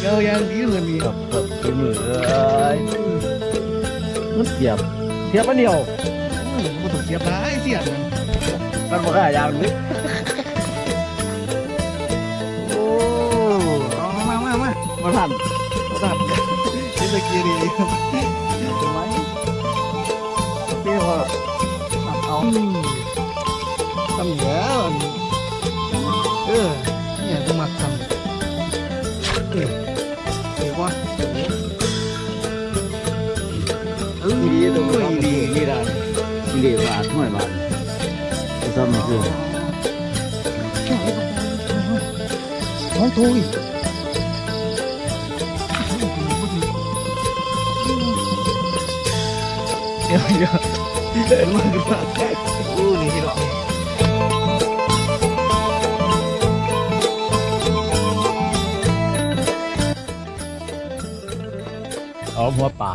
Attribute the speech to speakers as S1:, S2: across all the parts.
S1: เกี่ยวยังดีเลยนี่
S2: กับกับคือมือเอ้ยมันเสียบเสียบมันเดียว
S1: บ่ต้องเสียบหลายเสียบนั่น
S2: มันบ่ค่ายางลึกโอ้
S1: เอามามามา
S2: มาทัน
S1: ตัดนี่ตะกี้ดี
S2: ทำไมเที่ยวอะเอา
S1: ทำเหนียวอั ออดี
S2: ดีตรงนี้
S1: ดี
S2: ดีดีด้านดีบาทห้อยบาทซ้ำมันคือ
S1: น้องทุยเดี๋ยวเดี๋ยวเดินมาดูว่าอู้นี่ที่ดอ
S2: เอาหัวป่า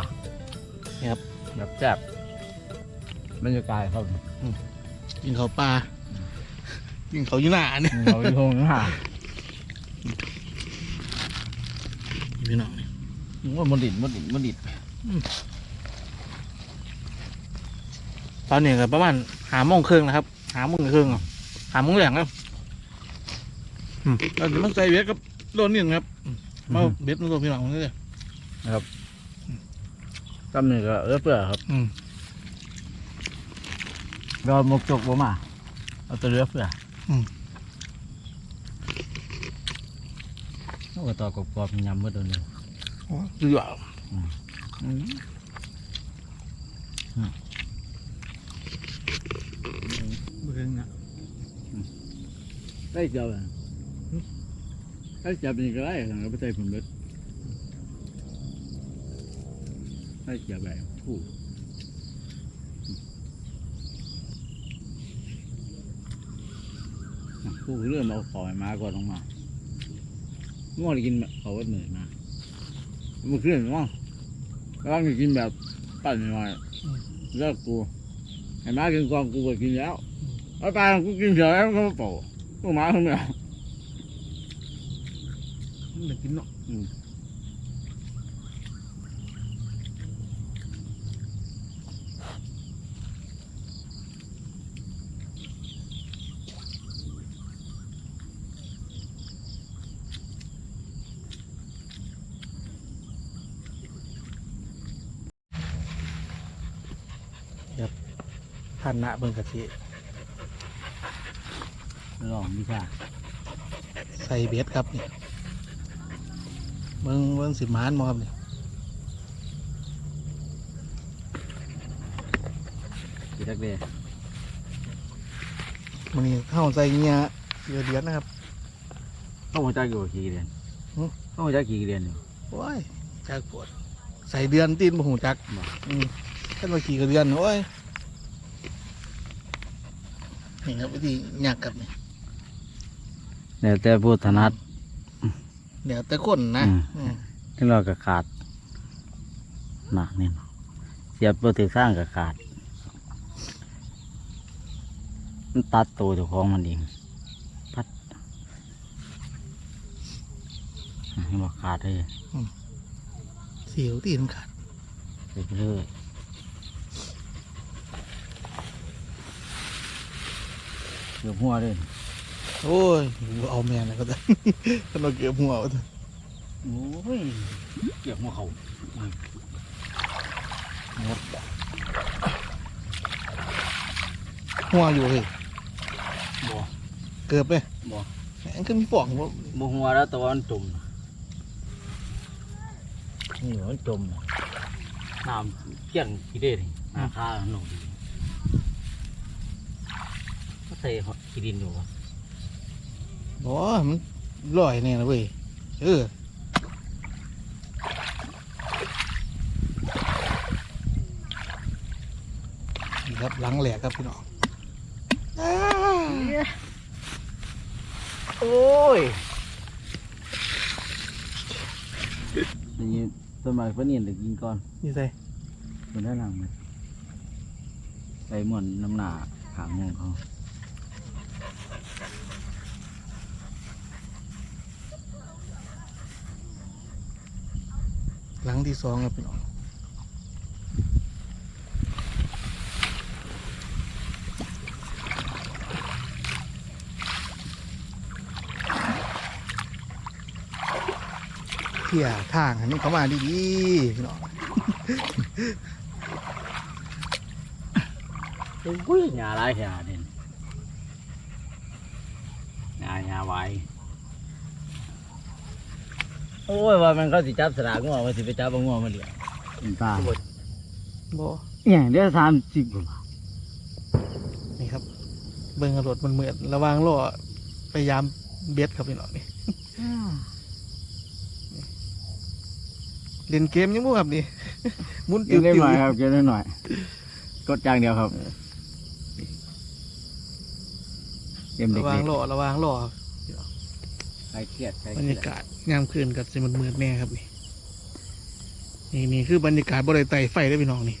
S2: แบบแซ่บบรรยากาศครับ
S1: กินเขาวปลากินเขาวอยู่หน้าเนี่ย
S2: เราอยู่ตรงหน้า
S1: พี่น้องนี่
S2: ว่ามันดิดมันดิดมันดิด
S1: ตอนนี้ก็ประมาณหาโมงครึ่งนะครับ หาโมงครึ่งอะหาโมงแหลงครับอืมเราจะมาใส่เบ็ดกับโดนนี่ครับมาเบ็ดมาตัวพี่น้องนี่เลย
S2: ซ้ำนี่ก็เออเปื่อครับ
S1: อืม
S2: เราหมกจกบ่มาเอาแตัวเรือเปื่ออ
S1: ม
S2: โอ้ต่อกรอบๆยำเมื่อโดนเลย
S1: ดูอะเบิ่งนะ
S2: ได้จับอะได้จับนี่ก็ได้หลังก็ไปใส่ผงเบ็ด ได้จับแบบผู้ผู้เริ่มเอาขอยมาก่อนลงมาเมื่อวานกินแบบเขาวัดเหนื่อยมาเมื่อคืนมั้งกำลังจะกินแบบปั่นหน่อยๆแล้วกูไอ้มากินกองกูก็กินแล้วไอ้ปลากูกินเฉยแล้วก็โผล่กูมาทำไมอะ
S1: เด็กกินเนาะ
S2: อืม
S1: ท่านนะเบิ่งกะทิ
S2: ลองดีกว่า
S1: ใส่เบ็ดครับนี่เบิ่งเบิ่งสิมานบ่ครับนี่
S2: ดีดักเด
S1: มันนี่เข้าใส่เงี้ยเดือดเดือดนะครับ
S2: เข้าหัวใจอยู่กี่เดือน
S1: หึ
S2: เข้าหัวใจกี่เดือนอยู่
S1: โอ้ยจักปวดใส่เดือนตีนบ่หูจัก
S2: บ่
S1: อืมท่านมาขี่กับเดือนโอ้ย นี่ครับวิธียากกับนี่
S2: แล้วแต่ผู้ถนัด
S1: เดี๋ยวแต่คนนะ
S2: อืม
S1: อืม
S2: ที่เราก็ขาดหนักนี่เสียบโปรตีสร้างก็ขาด มันตัดตัวเจ้าของมันเองพัดให้บอกขาดเลย
S1: เสียวตีนขาด
S2: ไปเรื่อย กือบหัวเลย
S1: โอ้ยเอาแม่นะก็ได้ท่านมาเก็บหัวเอาเถอะ
S2: โอ้ยเกือบหัวเขา
S1: หัวอยู่เฮ้ย
S2: บ่
S1: เกือบเลย
S2: บ่
S1: แหงก็มีป่องบ่
S2: บหัวแล้วแตะวันจมนี่มันจมน้ำเพี้ยนขี้เด่นน้ำคาหนุ่มก็ใส่ขี้ดินอยู่วะ
S1: บ่มันลอยเนี่ยนะเว้ย เออนี่ครับหลังแหลกครับพี่น้องอ้า
S2: โอ้ยนี่สมัยพระเนียนเด็กกินก่อน
S1: นี่ใส่
S2: คนด้านหลังเลยใส่หมอนน้ำหนาขางของเขา
S1: งที่สองครับพี่น้องเที่ยทางนนี้เขามาดีๆพี่น้อง
S2: อุ้ยหญ้าหลายหญ้าเด่นหญ้าหญ้าไว้ โอ้ยว่ามันเขาสิจับสลากงัวว่าสิไปจับบ่งัวมาเดียวเป็นตา
S1: บ่
S2: เนี่ยเดี๋ยวสามสิบกว่าบาท
S1: นี่ครับ เบิ่งกระโดดมันเหมือนระหวางล่อพยายามเบ็ดครับพี่น้องนี่เล่นเกมยังบ่ครับนี่หมุน
S2: กิ
S1: ติ๋
S2: นได้
S1: ว
S2: หน่อยครับกินได้หน่อยกดจางเดียวครับเกม
S1: ๆ
S2: เด็
S1: ระหวาง
S2: ก
S1: ล่อระหวางล่อ ครับ
S2: ๆใครเครียดใคร
S1: บ
S2: เค
S1: รร
S2: รีย
S1: ยา
S2: ด
S1: กาศยามคืนกับสิมันมืดแน่ครับนี่นี่นี่คือบรรยากาศบ่ได้ไต่ไฟได้อพี่น้องนี่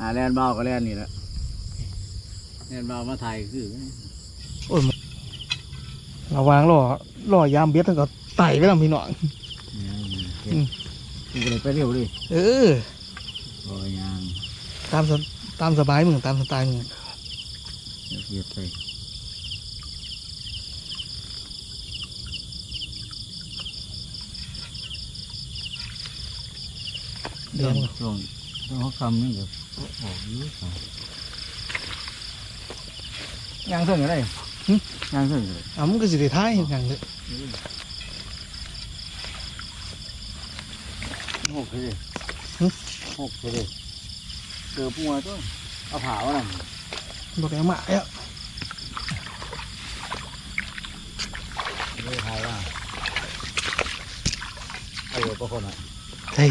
S2: อ่าแลนเบาก็แลนนี่แหละแลนเบามาถ่ายคือ
S1: โอ้ยระหวางล่อล่อยามเบ็ดแล้วก็ไต่ไปแล้วพี่น้อง อืม
S2: กูเลยไปเร็วดิ
S1: เออ
S2: โอ้ยยัง
S1: ตามสตามสบายมึงตามสไตล์มึง
S2: เกียดไป
S1: เดี๋ยว
S2: ช่วงช่วงเขาคำนี่เดี๋ยวโอ้โหยุ่งไปยังเส้นอะไรยังเส้นเลย
S1: อะมึงก็สิได้ท้ายเห็นอย่างเด้อ
S2: หกเลยหกเลยเจอปัวตัวเอาผาวน่ะ
S1: บ่ได้เอามาแล้ว
S2: ไม่ถ่ายว่าเอาอยู่ประคนอะ
S1: ใช่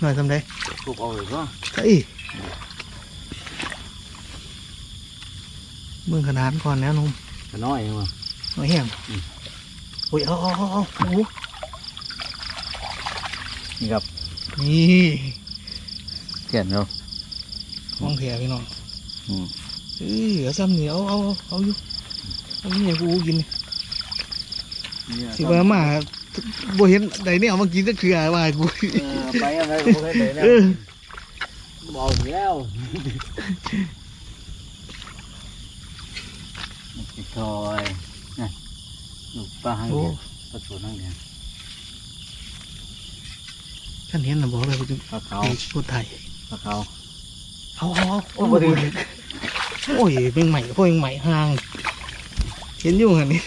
S1: หน่อยทำได้
S2: ถูกเอาอยู่ก็
S1: ใช่มึงขนาดก่อนแล้วนุ่ม
S2: ขน้อยเองว่ะ
S1: หน่อยแห้งโอ้ยเอาเอาเอาเอาโอ้โห
S2: นี่ครับ
S1: นี่
S2: เขียนเรา
S1: มองเถียพี่น้อง
S2: อืม
S1: เอ้ยเอาซ้ำนี่เอาเอาเอาเอาอยู่เอาอยู่เนี่ยกูกินนี่สิว่ามา บ่เห็นใดเนี่ยเอามากินจะคืออะไรกู
S2: เออไปอะไรก็ไม่ได้แล้ว
S1: เออ
S2: บอกอยู่แล้วติดคอยนี่ลูกปลาหัง
S1: โอ้
S2: เดียวปลาสูนั่งเดียว
S1: ฉันเห็นนะบอกเลยกูจะ
S2: ปลาเขา
S1: ตีพูดไทย
S2: ปลาเขา
S1: เอาเอาเอา
S2: โอ้บ่ดี
S1: โอ้ยเป็นใหม่พวกยังใหม่ห่าง เห็นอยู่หันนี่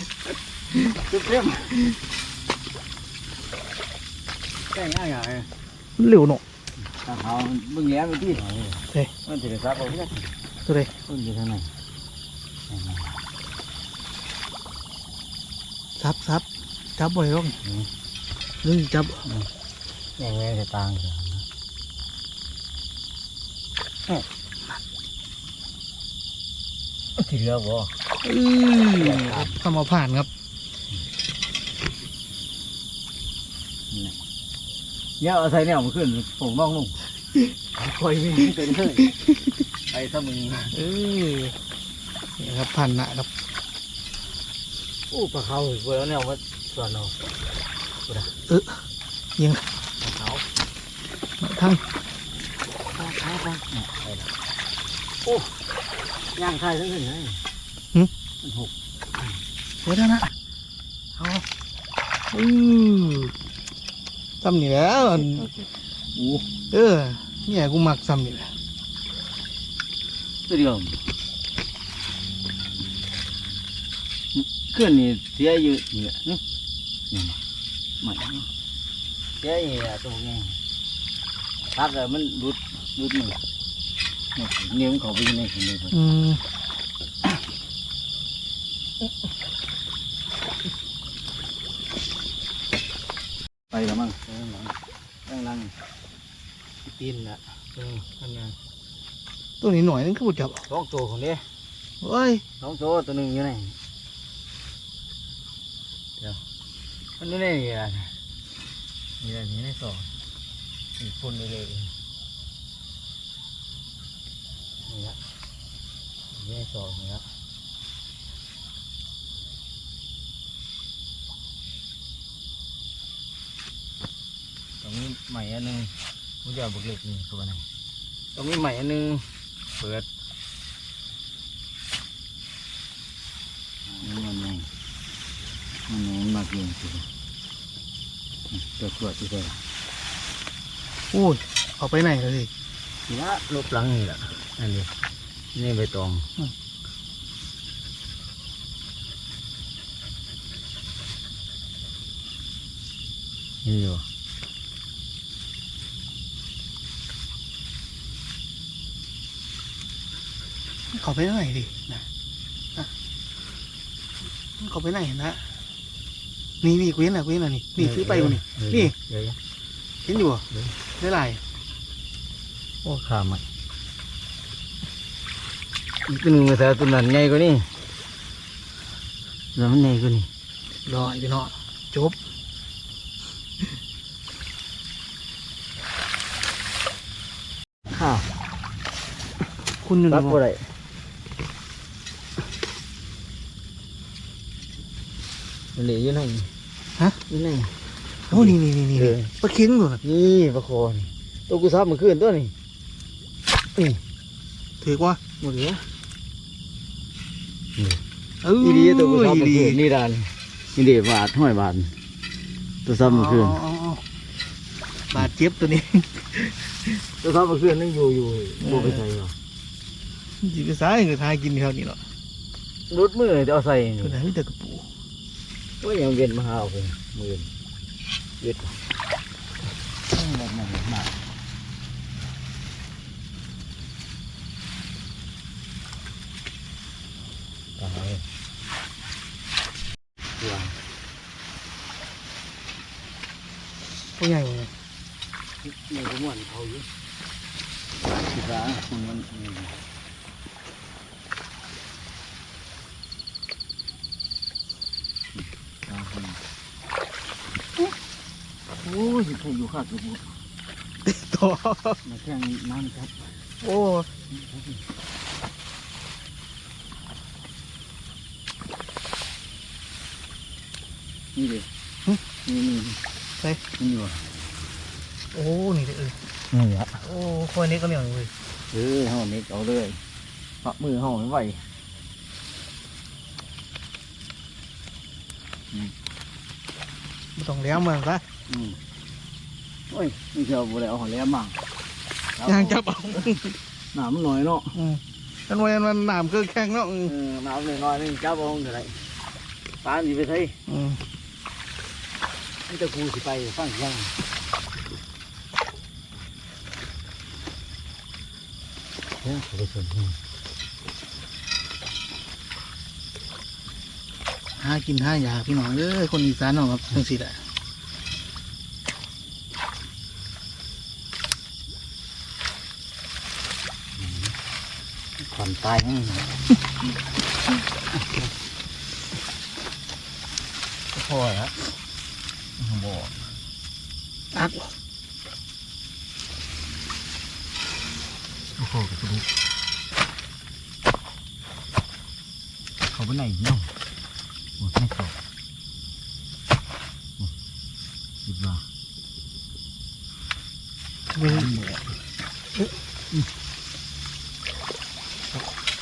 S2: จุ๊บเต็ม แค่ง่ายง่าย
S1: เร็วเนาะ
S2: ปลาเขามึงแหลมไปที่
S1: เฮ้ย
S2: มันจะได้ซับเอาที่ไหน
S1: ตัวใด
S2: มันอยู่ทางไหน
S1: ซับซับจับบ่อยร่องนึงจับ
S2: แง่แง่จะตางกันที่เหลือบ่
S1: อือทำมาผ่านครับ
S2: เนี่ยเอาใส่เนี่ยมันขึ้นผมมองลงคอยวิ่งเป็นเลยไปถ้ามึง
S1: เออนี่ครับผ่านหนะครับ
S2: โอ้ปลาเขาเว้ยแล้วเนี่ยว่าส่วนเรา
S1: ยิง
S2: ปลาเขา
S1: ทั้ง
S2: ปลาเขาปลาเนี่ยไปละโอ้ย่างไทยทั้งสิ้นเลยมันหก
S1: เดี๋ยวนะเอาอือ ทำนี่แหล้วอัน
S2: โอ้
S1: เออเนี่ยกูมักซ้ำนี่แหละ
S2: ตัวเดียวขึ้นนี่เสียอยู่เนี่ยนี่นี่ใหม่เสียอยู่อะตัวไงพักแล้วมันรุดรุดมือเนี่ยเนี่ยมันเขาไปอยู่ในคนเดียว
S1: อืม
S2: ไปแล้วมั้ง นั่งนั่ง
S1: ตีนละเอออันนั้นตัวนี้หน่อยนึงคือบ่จับ
S2: สองตัวคนนี้
S1: เฮ้ย
S2: สองตัวตัวหนึ่งอยู่ไหนเดี๋ยวมันอยู่ไหนอะนี่แหละนี่ในสองนี่ฝุ่นนี่เลยนี่ละนี่ในสองนี่ละ ใหม่อันหนึงมึงจะเอาบุกเล็กนี่เข้าไปไหน
S1: ตรงนี้ใหม่อันนึง
S2: เปิดนี่มันไงมันไงมันมากเกินสิตัวตัวที่ใส่
S1: อู้ยเอาไปไหนเลยสิ
S2: นี่ละลบหลังนี่แหละอันนี้นี่ใบตอง
S1: อืม
S2: นี่อยู่
S1: เขาไปไหนดินะนะเขาไปไหนนะนี่นี่เว้นอะเว้นอะนี่นี่ซื้อไปกูนี่
S2: เออ
S1: นี่
S2: เดี๋ยว
S1: เห็นอยู่อะ
S2: เดี๋ยว
S1: ได้ไร
S2: โอ้ขามันอีกตัวหนึ่งมาใส่ตัวนั้นใหญ่กว่านี่แล้วมันใหญ่กว่านี่
S1: รออีกเนาะจบ
S2: ข้าว
S1: คุณหนึ่ง
S2: รับ
S1: บ่
S2: บ่ได้มัน เหลืออยู่ไหน
S1: ฮะ
S2: อยู่ไหน
S1: โอ้นี่นี่นี่นี่
S2: เออ
S1: ปลาเค็งเหรอ
S2: นี่ปลาคอนี่ตัวกูซับมันขึ้นตัวนี่นี่
S1: ถือว่า
S2: หมดเหลือ
S1: เออ
S2: อีดีตัวกูซับมัน
S1: อี
S2: ขึ้นนี่ดานนี่เดีบาทห้อยบาทตัวซับมันขึ้น
S1: อ๋ออ๋ออ๋อบาดเจ็บตัวนี้
S2: ตัวซับมันขึ้นนั่งอยู่อยู่บ่ไปใส่หรอ
S1: จีไปซ้ายคือทายกินเท่านี้เนาะ
S2: รุดมือจะเอาใส่
S1: ตัว
S2: นี่
S1: ไหนมีแต่กระปู
S2: ว่ายังเวียนมาหาเอาไปมือเวียดแบบนั้นมากตายตัว
S1: ตัวใหญ่เลย
S2: นี่ก็ม่วนเขาอยู่สิฟ้ามันมันนี่ตาคน โอ้ยถูกอยู่ข้างตัว
S1: ตัว
S2: มาแข่งน้ำครับ
S1: โอ้
S2: นี่ดินี่นี่
S1: ใช่
S2: นี่อยู่
S1: โอ้ นี่เด้อเออ
S2: นี่อะ
S1: โอ้คนนี้ก็เหนียวเลย
S2: เออห้องนี้เอาเลยฝักมือห้องไม่ไหว
S1: ไม่ต้องเลี้ยงมันซะ
S2: อืมโอ้ยนี่เชียวบุได้เอาหอยแหลมมา
S1: ย่างจับเอา
S2: หนามันหน่อยเนาะ
S1: อืมกันวันมันน้ำคือแข็งเนาะอืม
S2: เออหนาวหน่อยๆนี่จับเอาเดี๋ยวไรปานสิไปใส่
S1: อืม
S2: นี่ตะกูสิไปฟังเสียงเฮ้ยเขาไปสนที่
S1: หากินหายาพี่น้องเอ้ยคนอีสานเนาะครับจังสิแหละ
S2: ขวัญตายให้
S1: พอแล้ว
S2: บ่
S1: อัก
S2: โอ้โหกระดูกเขาไปไหนเนาะโอ้ไม่เขาโอ้คิดว่า
S1: ไ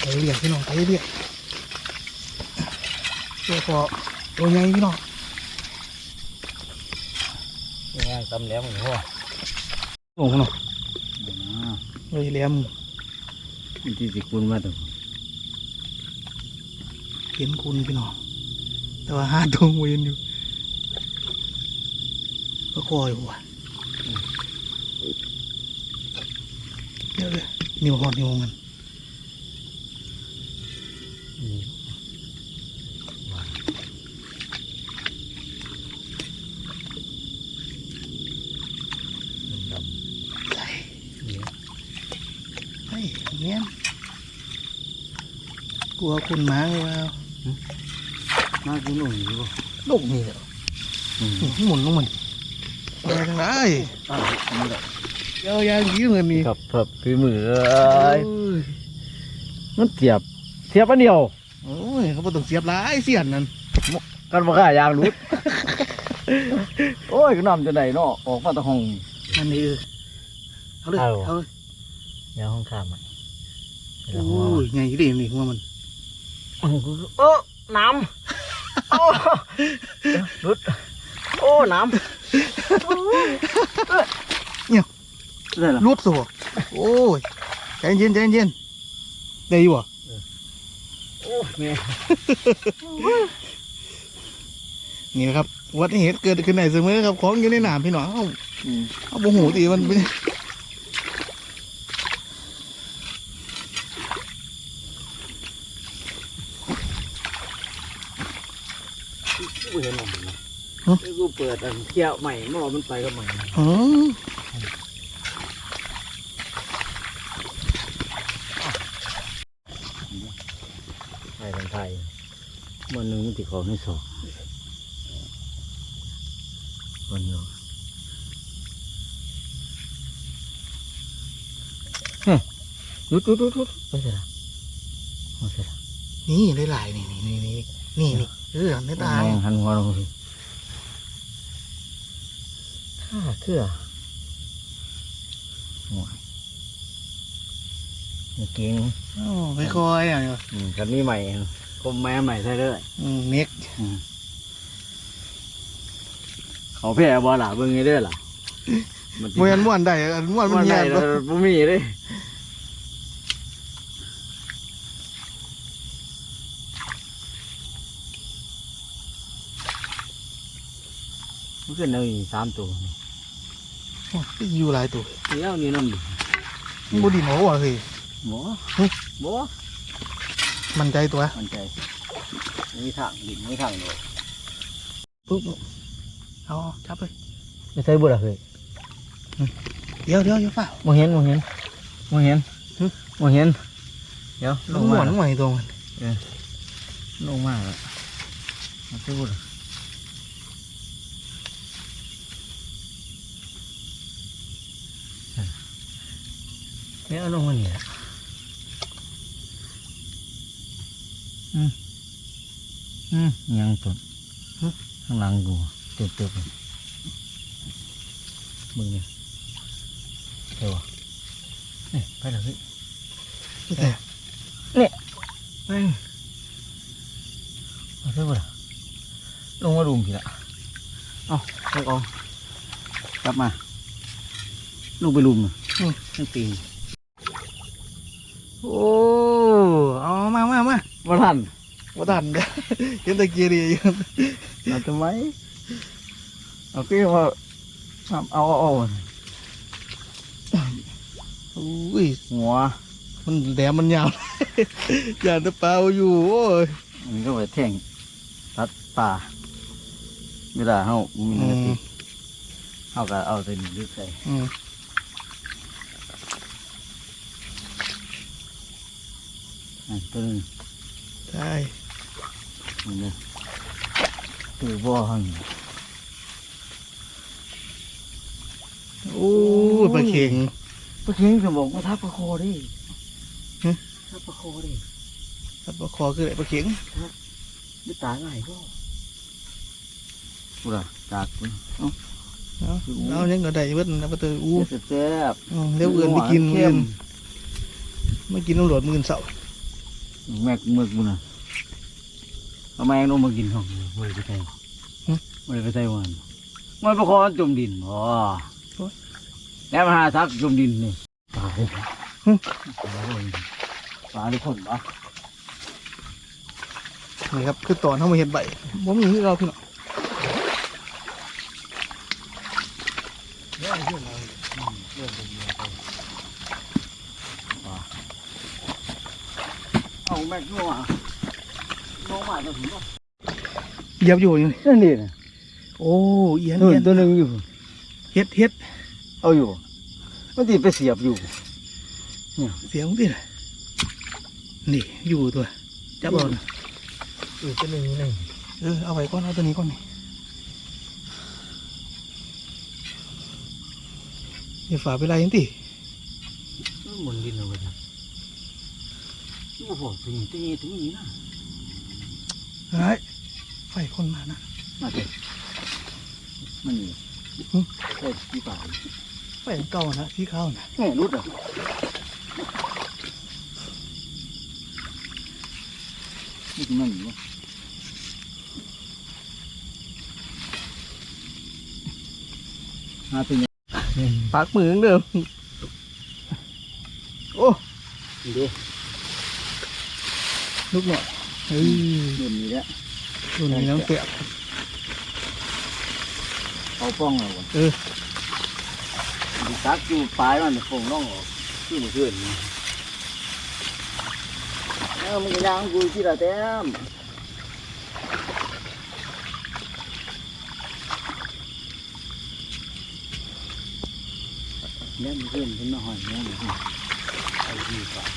S1: ปไป เรียกพี่น้องไปเรียกเจ้าพอตัวใหญ่พี่น้อง
S2: ง่ายตำแล้วมึงพ่อ
S1: ลงเนาะ
S2: เดี๋ยวนะ
S1: เลยเลี้ยม
S2: มันที่สิคุณมาตัว
S1: เห็นคุณพี่น้องแต่ว่าหาตรงเวนอยู่ก็คอยว่ะเดี๋ยวเลยนิ้วหอดนิ้วมัน
S2: นี่ว่าดำ
S1: ใส่
S2: ๆนี่
S1: เฮ้ยเงี้ยก ลัวคุณหมาเลยว่า
S2: น่ากินหนุ่มอยู่บ่
S1: ลูกนี่เหรอ
S2: อืม
S1: หมุนลงมันไปทางไหน
S2: อ้าวนี่แหละ
S1: เจ้ายางยิ้มเงินนี่
S2: ครับครับคือมือเอ้
S1: เอ้
S2: ย
S1: ย
S2: มันเสียบเสียบอันเดียว
S1: โอ้ยเขาบ่ต้องเสียบหลายเสียนนั่น
S2: กันบ่ค่ายางรุดโอ้ยก็นำจะไหนเนาะออกมาแตะห้อง
S1: เนั่นนี่เออเอาเลย
S2: เอา
S1: เอาเลย
S2: เดี๋ยวห้องข้ามอะ
S1: โอ้ยไงดินี่หัวมัน
S2: โอ้น้ำโอ้รุดโอ้น้ำได้หรอ
S1: รูดสวกโอ้ยใจเย็นใจเย็นได้อยู่บ่
S2: โอ้แม่
S1: นี่นะครับอุบัติเหตุเกิดขึ้นในเสมอครับของอยู่ในน้ำพี่น้องเอาเอาบ่หูตีมันเป็น
S2: กูเห็นมันนะกูเปิดอันเที่ยวใหม่เมื่อวานมันไปก็ใหม่
S1: อ๋อ
S2: ไทยเป็นไทยมันหนึ่งมันติดของในสองคนเดียวเฮ้ยหยุดหยุดหยุดหยุดไปเสร็จละไปเสร็จละ
S1: นี่หลายๆนี่นี่นี่นี่นี่นี่ เออในตา
S2: แมงหันหัวลงสิข้าเครือโอ้ยเมื่อกี้
S1: โอ้ไม่ค่อยอะ
S2: อืมกันนี้ใหม่คมแม่ใหม่ใช่เลย
S1: อืมเน็ก
S2: เขาแพ้บอล่ะเบิ่งไงเด้อล่ะ
S1: มวยอันม้วนได้อันม้วนมัน
S2: มัน
S1: เงี
S2: ได้
S1: ยบ
S2: แล้วบ่มีเลย มันขึ้นเอาอีกสามตัว
S1: โอ้ยอยู่หลายตัว
S2: เดี๋ยวนี่น้ำดิ
S1: มันบ่ดินหัวว่ะเฮ้ย
S2: หมอ
S1: เฮ้ย
S2: หมอ
S1: มันใจตัว
S2: มันใจมีทางดินมีทางโดด
S1: ปุ๊บเอาจับเลย
S2: ไม่ใช่บุหรี่เคย
S1: เดี๋ยวเดี๋ยวเดี๋ยวเปล่า
S2: บ่เห็นบ่เห็นบ่เห็น
S1: หึ
S2: บ่เห็น เดี๋ยวล
S1: ล
S2: ง
S1: งหม
S2: มา
S1: อนหน่อยตรงมัน
S2: ลงมาแล้วไม่ใช่บุหรี่ เนี่ยเอาลงมาเนี่ยอืมอืมยังตุนข้างหลังกูเต็มเต็มมึงเนี่ยเดี๋ยวนี่ไปเลยพี่
S1: แต่
S2: แม่งมาเท่าไหร่ลงมาดุมพี่ละเอาลงเอากลับมาลงไปลุมนั่งตีน
S1: โอ้เอามามามา
S2: มาทัน
S1: บ่ทันเด้อเห็นตะเกียรีอยู่
S2: เอาทำไมเอาพี่ว่าเอาเอาเอาเอา
S1: อุ้ย
S2: หัว
S1: มันแหลมมันยาวอย่าตะเปล่าอยู่โอ้ย
S2: มันก็ไปแท่งตัดป่าเวลาเฮามี
S1: อื
S2: เงิน
S1: ม
S2: ติดเฮาก็เอาแต่ดินลึกใส่
S1: อืม
S2: อันตัวนึง
S1: ใช่
S2: นี่เลยคือบ่อหัน
S1: โอ้ยปลาเข็ง
S2: ปลาเค็งจะบอกว่าทับปลาคอดิ
S1: หึ
S2: ทับปลาคอดิ
S1: ครับปลาคอคืออะไรปลาเข็ง
S2: ไม่ตายง่ายก็กูละจากกู
S1: เอาเอายังก็ได้เบิดนะประตูอู้
S2: เจ็บแซ่บ
S1: อืมเดี๋ยวเอื่นไปกิน
S2: หวา
S1: เอื่
S2: เข้
S1: น
S2: ม
S1: มากินตำรวจมื่นเสาร์
S2: แม็กเมือกกูนะเอาแมงลงมากินของไม่ได้ไปใส่ไม่ได้ไปใส่วันมันปลาคอจมดินอ๋อแล้วมาหาทักจมดินนี่ตายโอ้ยตายทุกคนปะ
S1: นี่ครับ คือตอนเขามาเห็นใบผมมีที่เราพี่น้อง
S2: เอาแม็กนัวน้องมาตัวถึง
S1: เหยียบอยู่อยู่นี่
S2: นั่นดินะ
S1: โอ้เอียน
S2: นู่
S1: เอีย
S2: น
S1: น
S2: ตัวหนึ่งอยู่
S1: เฮ็ดเฮ็ด
S2: เอาอยู่มันติไปเสียบอยู่
S1: เสียงติน่ะนี่อยู่ตัวจับเอาน่ะ
S2: อยู่ตัวหนึ่งนี่
S1: เออเอาไว้ก่อนเอาตัวนี้ก่อนนี่อย่าฝ่าไปไรยังติ
S2: หมุนดินเอาไปนะโอ้โหถึงที่นี่ถึงนี้นะ
S1: เฮ้ยไฟคนมานะ
S2: มาเถอะมันนี่
S1: หึ
S2: ใช่ที่ป่า
S1: ไปเก่านะพี่เข้านะ
S2: แม่รุดอะนี่มันวะหาเป็นยัง
S1: ปากมือเดิมโอ้
S2: ดู
S1: ลูกหน่อย เฮ้ย
S2: รุ่นนี้แหละ
S1: ดูนี่น้ำเปียก
S2: เอาป้องเราวะ
S1: เออ
S2: ดูตักอยู่ปลายมันโป่งร่องออกขึ้นมาขึ้นนี่เอ้ามันก็ยางกูที่ละแต้มเนี่ยมันขึ้นขึ้นมาหอยเนี่ยมันขึ้นไอ้ที่ก่อน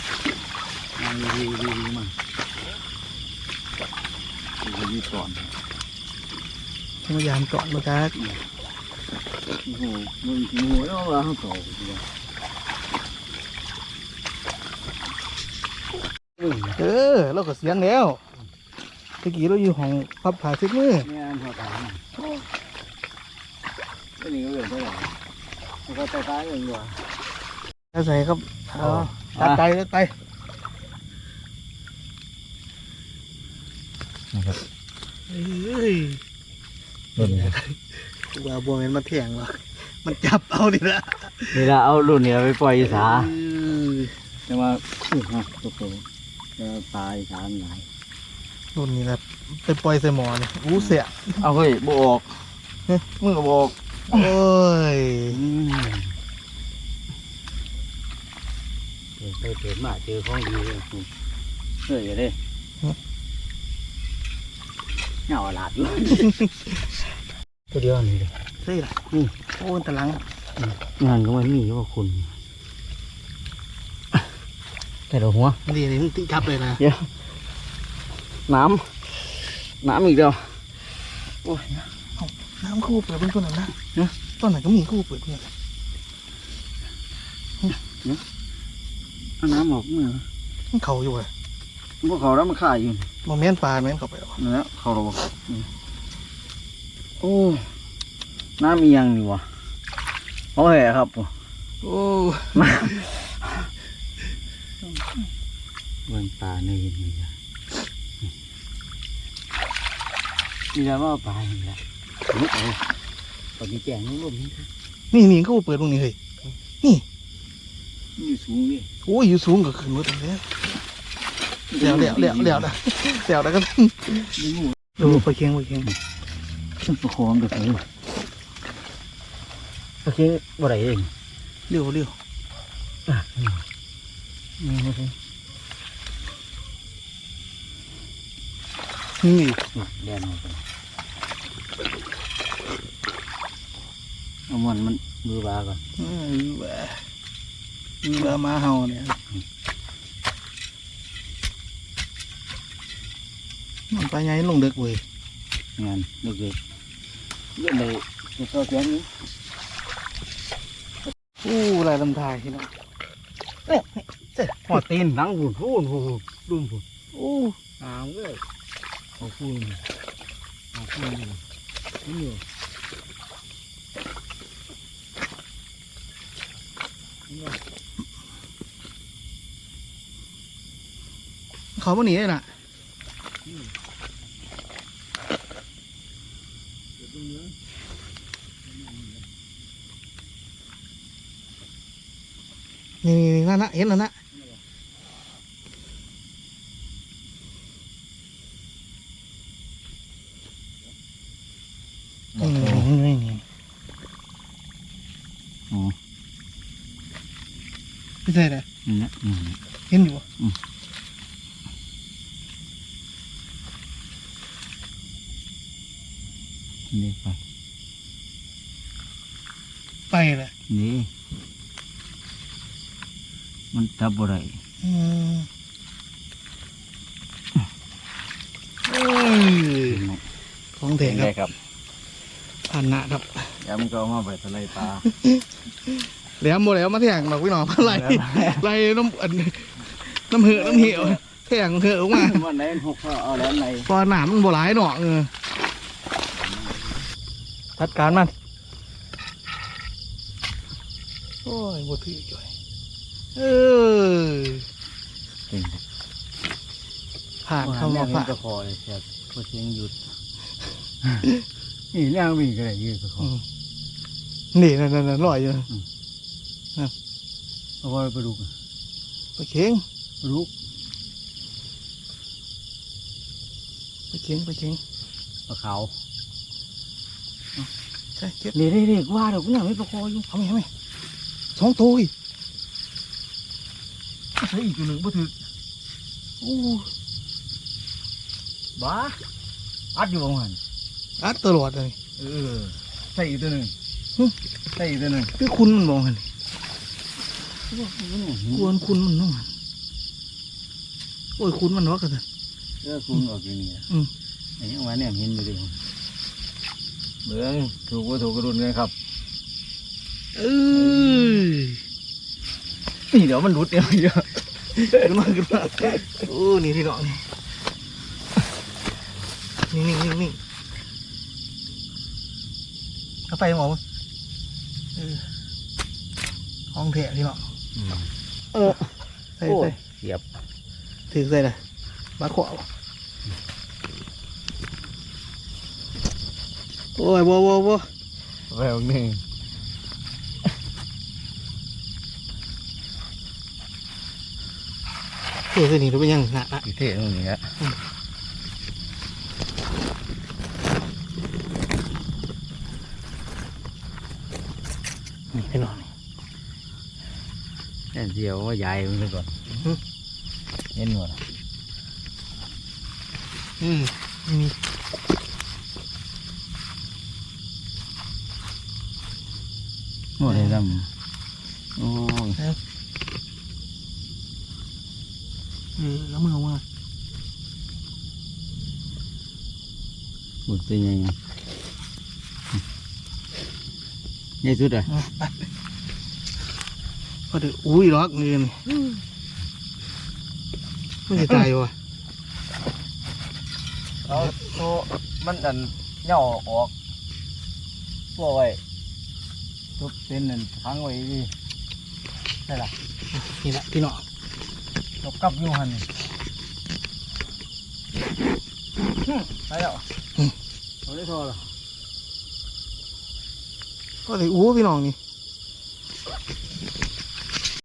S2: ยางดีดีดีมันดู ดีก่อน
S1: พยายามเกาะมาจัก
S2: โอ้โหมันโอ้โหแล้วเราเขาต่อดีกว่า
S1: เออเราก็เสียงแล้วตะกี้เราอยู่ห้องพับผ่าซิกมือ
S2: เนี่ยพอตายนะก็นี่ก็เรื่องเท่าไหร่มันก็ตายตายอย่างเดียว
S1: อาศัยครับเอาตัดไปตัดไปเอ้ยว่าบัวแมันมาแทงหรอกมันจับเอาดิละ
S2: นี่ละเอารุ่นนี้ไปปล่อยอีสา
S1: เออ
S2: แต่ว่าอื้อฮะตัวโตจะตายสามหลาย
S1: รุ่นนี้แหละไปปล่อยใส่หมอนี่อู้เสีย
S2: เอาเฮ้ยบออกมือก็บอก
S1: โอ้ย
S2: ไปเกิดมาเจอของดีเลยคุณเฮ้ยอย่าเด้ เหงาหลาดอยู่ ตัวเดียวนี่เลย
S1: เสียละ
S2: อืม
S1: โอ้ยตะลัง
S2: งานก็ไม่มีว่าคุณแต่ดอกหัว
S1: นี่นี่มึงติจับเลยนะ
S2: น้ำน้ำอีกเดียว
S1: น้ำคู่เปิดเป็นต้นไหนนะ
S2: ฮะ
S1: ต้นไหนก็มีคู่เปิดเนี่ย
S2: เอาน้ำออกเมื่อ
S1: มันเขาอยู่เลย
S2: พวกเขาแล้วมันข่ายอยู่
S1: มันแม่นปลาแม่นเข้าไปหรอก
S2: นั่นแหล้วเขาเราบอกนี่โอ้น้ำมียังนี่วะโอ้ยครับ
S1: โอ้
S2: เบิ่งปลาในนี่นะนี่แล้วว่าปลานี่แหละนี่เอาตอนนี้แจงนี่ลมนี่ครับ
S1: นี่นี่คู่เปิดตรงนี้เฮ้ย
S2: นี่อยู่สูงนี่
S1: โอ้ยอยู่สูงก็ขึ้นมาตรงนี้ เดี๋ยวเดี๋ยวเดี๋ยวเดี๋ยวนะเดี๋ยวแล้วก็ดูไปเคียงไปเคียง
S2: ประคองกับเขาโอเคบ่ได้เอง
S1: เร็วเร็ว
S2: อะนี่โอเค
S1: นี่
S2: แดนออกไปเอามันมันมือบาก่อน
S1: อืมแหวะมีปลามาเห่าเนี่ยมัน ปลาใหญ่ลงเด็กเว้ย
S2: งานเด็กๆเยอะเลยจะต่อแขนนี้
S1: อู้ลายลำทายพี่น้อง
S2: หัวตีนหนังหุ่นหุ่นหุ่นดุมหุ่น
S1: อู้
S2: หางเลยเอาพูนเอาพูนอยู่นี่อยู่
S1: เขามาหนีเลยน่ะ นี่นี่นี่นั่นนะเห็นแล้วนะนี่นี่นี่นี่
S2: อ๋อ
S1: ไม่ใช่เลย
S2: นี่นะอืม
S1: เห็นอยู่บ่
S2: นี่ไป
S1: ไปเลย
S2: นี่ มันจับบ่ได้
S1: อืมโอ้ยของแท้ครับ
S2: ครับ
S1: พันนะครับ
S2: แล้วมันก็เอามาไปทะเลปลา
S1: แล้วหมดแล้วมาแทงหรอกพี่น้องมาไล่ไล่น้ำอันน้ำเหือะน้ำเหี่ยวแทงเหือะออกมา
S2: วันไหนหกก็เอาแล้วไหน
S1: พอหนามมันบ่หลายหนอเออจัดการมันโอ้ยบ่ถือจ่อย เออผ่านเข้ามาผ่าน
S2: ตะคอเลยแค่พอเสียงหยุด นี่ย่างวิ่งก็ได้ยืดตะคอ
S1: นี่นั่นนั่นนั่นลอยอยู่นะ
S2: เพราะว่าปลาดุก
S1: ปลาเข็ง
S2: ปลาดุก
S1: ปลาเข็งปลาเข็ง
S2: ปลาขาว
S1: ใช่เก็บ
S2: นี่นี่นี่ว่าเดี๋ยวกูอยากให้ปลาคออยู่
S1: เอาไมเอาไหมสองตัวอีก ใช่อีกตัวหนึ่งบ่ถือโอ้
S2: บ้าอัดอยู่ประมาณ
S1: อัดตลอดเลย
S2: เออใส่อีกตัวหนึ่ง
S1: หึ
S2: ใส่อีกตัวหนึ่ง
S1: คือคุณมันมองกันกวนคุณมันน้องโอ้ยคุณมันเนาะกัน
S2: เออคุณออกอย่างนี้
S1: อืม
S2: ไอ้ยังว่าเนี่ยเห็นอยู่ดิเบื้องถูกว่าถูกกระดุนเลยครับ
S1: เอ้ย
S2: นี่เดี๋ยวมันรุดเดียวเยอะ
S1: ขึ้นมาขึ้นมาโอ้นี่ที่เนาะนี่นี่นี่นี่กาแฟหมอเออห้องเถะที่เนาะเออใส่
S2: โอ้
S1: ใส่
S2: ยเสียบ
S1: ถือใส่เลยมาขวาวโอ้ยบัวบัวบัว
S2: แววหนึ่ ง
S1: เฮ้ยเส้นนี้รู้เป็นยังหนะนะ
S2: อีเท่ตรงนี้ฮะ
S1: นี่พี่น้องนี่
S2: แค่เดียวว่าใหญ่มันเลยก่อน
S1: หึ
S2: เห็นหมด
S1: อืมนี่
S2: หมดเลยดำโอ้ย
S1: เออแล้วมือออกมา
S2: หมดเป็นยังไงใหญ่สุดอะ
S1: เอาไปพอดีอุ้ยล็อกเงินไม่จะตายวะ
S2: เอาตัวมันอันเหย่าออกตัวไว้ทุบเป็นนั่นพังไว้ดิใช่ละ
S1: นี่แหละพี่น้อง
S2: ตบกับอยู่หันนี่ไปแล้วเอาได้ทอแล้ว
S1: พอดีอู้พี่น้องนี่